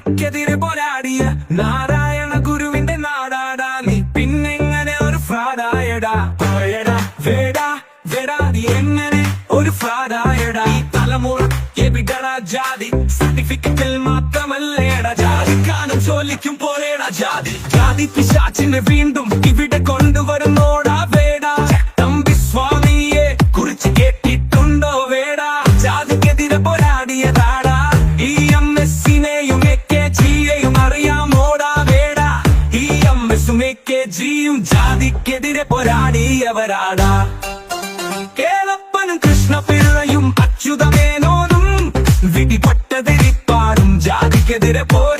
അഴിമതിക്കെതിരെ പോരാടിയ നാരായണ ഗുരുവിന്റെ നാടാടാ. നീ പിന്നെങ്ങനെ ഒരു ഫ്രാഡായടാ? പോയടാ വേടാ വേടാ നീ എങ്ങനെ ഒരു ഫ്രാഡായടാ? ഈ തലമുറ എവിടടാ ജാതി? സർട്ടിഫിക്കറ്റിൽ മാത്രമല്ലേടാ ജാതി. കാണും ചോലിക്കും പോലേടാ ജാതി. ജാതി പിശാച്ചിനെ വീണ്ടും ജാതിക്കെതിരെ പോരാടിയവരാടാ. കേളപ്പനും കൃഷ്ണപിള്ളയും അച്യുതമേനോനും വിധിപ്പെട്ടതിരിപ്പാനും ജാതിക്കെതിരെ പോരാടിയവരാടാ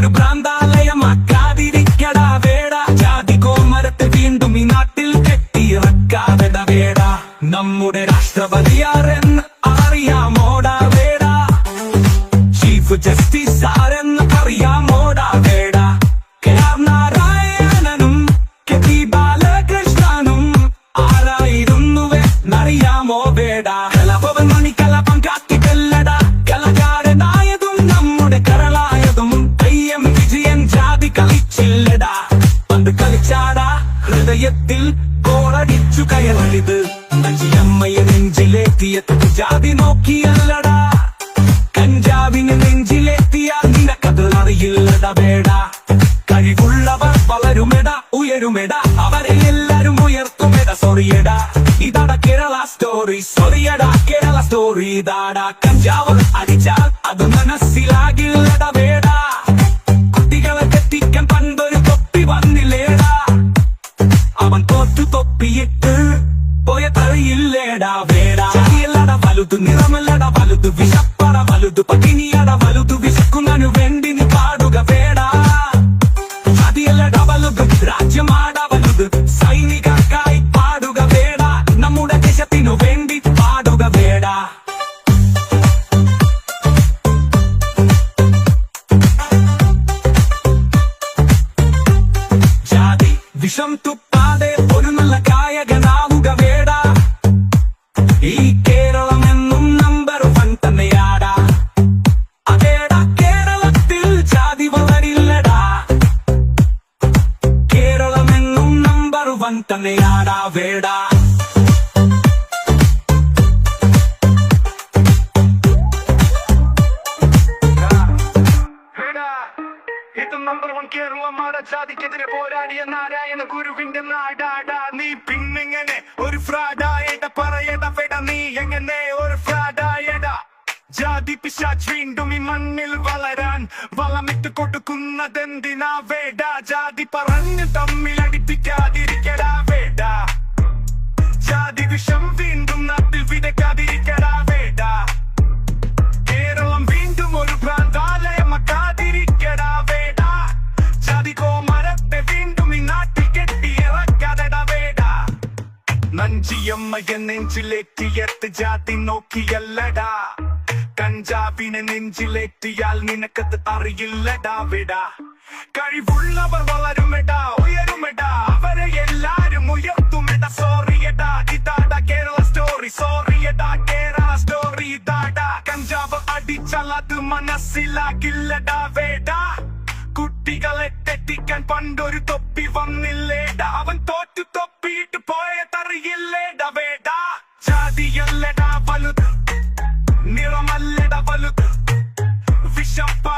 ഒരു ഭ്രാന്താലയമാക്കാതിരിക്കടാ വേടാ. ജാതി കോമരത്തെ വീണ്ടും ഈ നാട്ടിൽ കെട്ടിയിറക്കാതെട വേടാ. നമ്മുടെ രാഷ്ട്രപതിയാരെന്ന് അറിയാമോടാ വേടാ. ചീഫ് ജസ്റ്റിസ് ആരെന്ന് കോളടിച്ചു കയറിത് നഞ്ചിയമ്മയെ നെഞ്ചിലെത്തിയത് ജാതി നോക്കിയല്ലടാ. കഞ്ചാവിന് നെഞ്ചിലെത്തിയാൽ നിനക്കത് അറിയില്ലട വേട കഴിവുള്ളവർ വളരുമെട ഉയരുമെട. അവരെ എല്ലാരും ഉയർത്തുമെട സൊറിയട. ഇതാട കേരള സ്റ്റോറി സൊറിയട. കേരള സ്റ്റോറി ഇതാടാ. കഞ്ചാവ് അടിച്ചാൽ അത് മനസ്സിലാകില്ലട కలుదు విసుకునను వెండిని కాడుగా వేడా. అది ఎలా డబలుగు రాజ్యమాడవలుగు సైనిక కాయ్ పాడుగ వేడా. నమ్ముడ దేశతిను వెండి పాడుగ వేడా. జాతి విషం తుప్పాదే పొరునుల కాయగ തന്നെയാടാ വേടാ. നമ്പർ വൺ കേരളമാട ജാതിക്കെതിരെ പോരാടിയ നാരായണ ഗുരുവിന്റെ നീ പിന്നെങ്ങനെ ഒരു ഫ്രാഡായട പറയട വെട. നീ എങ്ങനെ ഒരു ഫ്രാഡായട ജാതി പിശാച് വീണ്ടും ഈ മണ്ണിൽ വളമിട്ട് കൊടുക്കുന്നതെന്തിനാ വേട? ജാതി പറഞ്ഞ് തമ്മിൽ നഞ്ചിയമ്മയെ നെഞ്ചിലേറ്റിയെത്ത് ജാതി നോക്കിയല്ലടാ. കഞ്ചാവിനെ നെഞ്ചിലേറ്റിയാൽ നിനക്കത് അറിയില്ലടാ വിട. കഴിവുള്ളവർ വളരുമെടാ ഉയരുമെടാ. അവരെ എല്ലാരും ഉയർത്തുമെടാ. സോറിയടാ ഇതാടാ കേരള സ്റ്റോറി സോറിയടാ കേരള സ്റ്റോറി ഇതാടാ. കഞ്ചാവ് അടിച്ചാൽ അത് മനസ്സിലാകില്ലടാ വേടാ. കുട്ടികളെ തെറ്റിക്കാൻ പണ്ടൊരു തൊപ്പി വന്ന shot